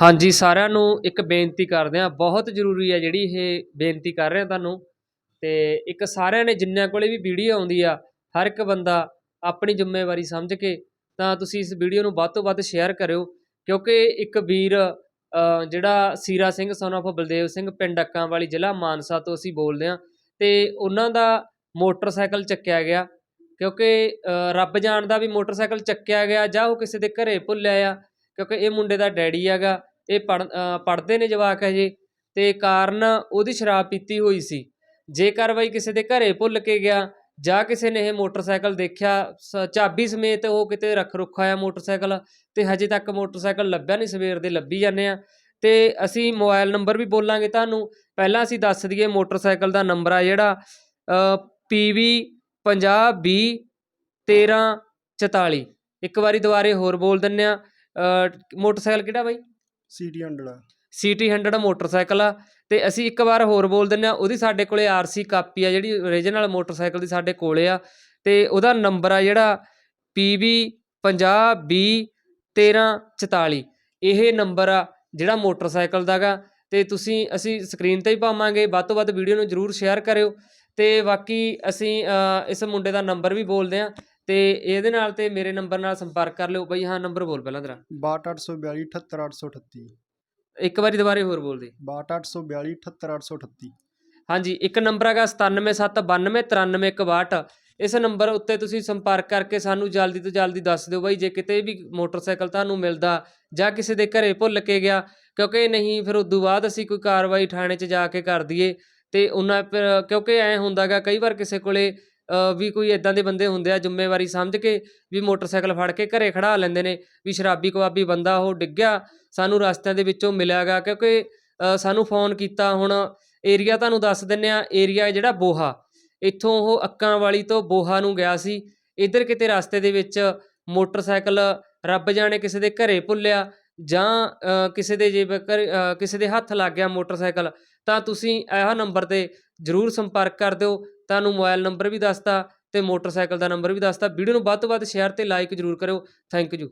ਹਾਂਜੀ ਸਾਰਿਆਂ ਨੂੰ ਇੱਕ ਬੇਨਤੀ ਕਰਦੇ ਹਾਂ ਬਹੁਤ ਜ਼ਰੂਰੀ ਹੈ ਜਿਹੜੀ ਇਹ ਬੇਨਤੀ ਕਰ ਰਹੇ ਹਾਂ ਤੁਹਾਨੂੰ। ਤੇ ਇੱਕ ਸਾਰਿਆਂ ਨੇ ਜਿੰਨਿਆਂ ਕੋਲੇ ਵੀ ਵੀਡੀਓ ਆਉਂਦੀ ਆ ਹਰ ਇੱਕ ਬੰਦਾ ਆਪਣੀ ਜ਼ਿੰਮੇਵਾਰੀ ਸਮਝ ਕੇ ਤਾਂ ਤੁਸੀਂ ਇਸ ਵੀਡੀਓ ਨੂੰ ਵੱਧ ਤੋਂ ਵੱਧ ਸ਼ੇਅਰ ਕਰਿਓ। ਕਿਉਂਕਿ ਇੱਕ ਵੀਰ ਜਿਹੜਾ ਸੀਰਾ ਸਿੰਘ ਸਨ of ਬਲਦੇਵ ਸਿੰਘ ਪਿੰਡ ਅੱਕਾਂ ਵਾਲੀ ਜ਼ਿਲ੍ਹਾ ਮਾਨਸਾ ਤੋਂ ਅਸੀਂ ਬੋਲਦੇ ਹਾਂ ਤੇ ਉਹਨਾਂ ਦਾ ਮੋਟਰਸਾਈਕਲ ਚੱਕਿਆ ਗਿਆ। ਕਿਉਂਕਿ ਅ, ਰੱਬ ਜਾਣਦਾ ਵੀ ਮੋਟਰਸਾਈਕਲ ਚੱਕਿਆ ਗਿਆ ਜਾਂ ਉਹ ਕਿਸੇ ਦੇ ਘਰੇ ਭੁੱਲਿਆ ਆ ਕਿਉਂਕਿ ਇਹ ਮੁੰਡੇ ਦਾ ਡੈਡੀ ਹੈਗਾ। ਇਹ ਪੜ੍ਹ ਅ, ਪੜ੍ਹਦੇ ਨੇ ਜਵਾਕ ਹਜੇ ਤੇ ਕਾਰਨ ਉਹਦੀ ਸ਼ਰਾਬ ਪੀਤੀ ਹੋਈ ਸੀ। ਜੇਕਰ ਬਈ ਕਿਸੇ ਦੇ ਘਰੇ ਭੁੱਲ ਕੇ ਗਿਆ ਜਾਂ ਕਿਸੇ ਨੇ ਇਹ ਮੋਟਰਸਾਈਕਲ ਦੇਖਿਆ ਸ- ਚਾਬੀ ਸਮੇਤ ਉਹ ਕਿਤੇ ਰੱਖ ਰੁੱਖਾ ਆ ਮੋਟਰਸਾਈਕਲ ਤੇ ਹਜੇ ਤੱਕ ਮੋਟਰਸਾਈਕਲ ਲੱਭਿਆ ਨਹੀਂ ਸਵੇਰ ਦੇ ਲੱਭੀ ਜਾਂਦੇ ਆ। ਤੇ ਅਸੀਂ ਮੋਬਾਈਲ ਨੰਬਰ ਵੀ ਬੋਲਾਂਗੇ ਤੁਹਾਨੂੰ। ਪਹਿਲਾਂ ਅਸੀਂ ਦੱਸ ਦਈਏ ਮੋਟਰਸਾਈਕਲ ਦਾ ਨੰਬਰ ਆ ਜਿਹੜਾ PV 50 20 13 44 ਇੱਕ ਵਾਰੀ ਦੁਬਾਰੇ ਹੋਰ ਬੋਲ ਦਿੰਨੇ ਆ। ਮੋਟਰਸਾਈਕਲ ਕਿਹੜਾ ਬਾਈ? ਸੀਟੀ 100 ਸੀਟੀ 100 ਮੋਟਰਸਾਈਕਲ ਆ। ਤੇ ਅਸੀਂ ਇੱਕ ਵਾਰ ਹੋਰ ਬੋਲ ਦਿੰਨੇ ਆ ਉਹਦੀ ਸਾਡੇ ਕੋਲੇ ਆਰਸੀ ਕਾਪੀ ਆ, ਜਿਹੜੀ ਓਰੀਜਨਲ ਮੋਟਰਸਾਈਕਲ ਦੀ ਸਾਡੇ ਕੋਲੇ ਆ। ਤੇ ਉਹਦਾ ਨੰਬਰ ਆ ਜਿਹੜਾ PV 50 20 13 44 ਇਹ ਨੰਬਰ ਆ ਜਿਹੜਾ ਮੋਟਰਸਾਈਕਲ ਦਾਗਾ ਤੇ ਤੁਸੀਂ, ਅਸੀਂ ਸਕਰੀਨ ਤੇ ਹੀ ਪਾਵਾਂਗੇ, ਵੱਧ ਤੋਂ ਵੱਧ ਵੀਡੀਓ ਨੂੰ ਜਰੂਰ ਸ਼ੇਅਰ ਕਰਿਓ। ਤੇ ਬਾਕੀ ਅਸੀਂ ਇਸ ਮੁੰਡੇ ਦਾ ਨੰਬਰ ਵੀ ਬੋਲਦੇ ਆ ਤੇ ਇਹਦੇ ਨਾਲ ਤੇ ਮੇਰੇ ਨੰਬਰ ਨਾਲ ਸੰਪਰਕ ਕਰ ਲਿਓ ਬਈ। ਹਾਂ ਨੰਬਰ ਬੋਲ ਪਹਿਲਾਂ ਤੇਰਾ। 62842 78838 ਇੱਕ ਵਾਰੀ ਦੁਬਾਰੇ ਹੋਰ ਬੋਲ ਦੇ 62842 78838 ਹਾਂਜੀ ਇੱਕ ਨੰਬਰ ਹੈਗਾ 9779293162 ਇਸ ਨੰਬਰ ਉੱਤੇ ਤੁਸੀਂ ਸੰਪਰਕ ਕਰਕੇ ਸਾਨੂੰ ਜਲਦੀ ਤੋਂ ਜਲਦੀ ਦੱਸ ਦਿਓ ਬਾਈ ਜੇ ਕਿਤੇ ਵੀ ਮੋਟਰਸਾਈਕਲ ਤੁਹਾਨੂੰ ਮਿਲਦਾ ਜਾਂ ਕਿਸੇ ਦੇ ਘਰੇ ਭੁੱਲ ਕੇ ਗਿਆ ਕਿਉਂਕਿ ਨਹੀਂ ਫਿਰ ਉਦੋਂ ਬਾਅਦ ਅਸੀਂ ਕੋਈ ਕਾਰਵਾਈ ਥਾਣੇ 'ਚ ਜਾ ਕੇ ਕਰ ਦਈਏ। ਤੇ ਉਹਨਾਂ ਕਿਉਂਕਿ ਐ ਹੁੰਦਾਗਾ ਕਈ ਵਾਰ ਕਿਸੇ ਕੋਲੇ ਵੀ ਕੋਈ ਇਦਾਂ ਦੇ ਬੰਦੇ ਹੁੰਦੇ ਆ ਜ਼ਿੰਮੇਵਾਰੀ ਸਮਝ ਕੇ ਵੀ ਮੋਟਰਸਾਈਕਲ ਫੜ ਕੇ ਘਰੇ ਖੜਾ ਲੈਂਦੇ ਨੇ ਵੀ ਸ਼ਰਾਬੀ ਕਬਾਬੀ ਬੰਦਾ ਉਹ ਡਿੱਗਿਆ ਸਾਨੂੰ ਰਸਤਿਆਂ ਦੇ ਵਿੱਚੋਂ ਮਿਲਿਆਗਾ ਕਿਉਂਕਿ ਸਾਨੂੰ ਫੋਨ ਕੀਤਾ ਹੁਣ ਏਰੀਆ ਤੁਹਾਨੂੰ ਦੱਸ ਦਿੰਨੇ ਆ, ਏਰੀਆ ਜਿਹੜਾ ਬੋਹਾ, ਇੱਥੋਂ ਉਹ ਅੱਕਾਂ ਵਾਲੀ ਤੋਂ ਬੋਹਾ ਨੂੰ ਗਿਆ ਸੀ, ਇੱਧਰ ਕਿਤੇ ਰਸਤੇ ਦੇ ਵਿੱਚ ਮੋਟਰਸਾਈਕਲ ਰੱਬ ਜਾਣੇ ਕਿਸੇ ਦੇ ਘਰੇ ਭੁੱਲਿਆ ਜਾਂ ਅ, ਕਿਸੇ ਦੇ ਜੇਕਰ ਅ, ਕਿਸੇ ਦੇ ਹੱਥ ਲੱਗ ਗਿਆ ਮੋਟਰਸਾਈਕਲ ਤਾਂ ਤੁਸੀਂ ਇਹ ਨੰਬਰ ਤੇ ਜਰੂਰ ਸੰਪਰਕ ਕਰ ਦਿਓ। ਤੁਹਾਨੂੰ ਮੋਬਾਈਲ ਨੰਬਰ ਵੀ ਦੱਸਤਾ ਤੇ ਮੋਟਰਸਾਈਕਲ ਦਾ ਨੰਬਰ ਵੀ ਦੱਸਤਾ। ਵੀਡੀਓ ਨੂੰ ਵੱਧ ਤੋਂ ਵੱਧ ਸ਼ੇਅਰ ਤੇ ਲਾਈਕ ਜਰੂਰ ਕਰਿਓ। Thank you.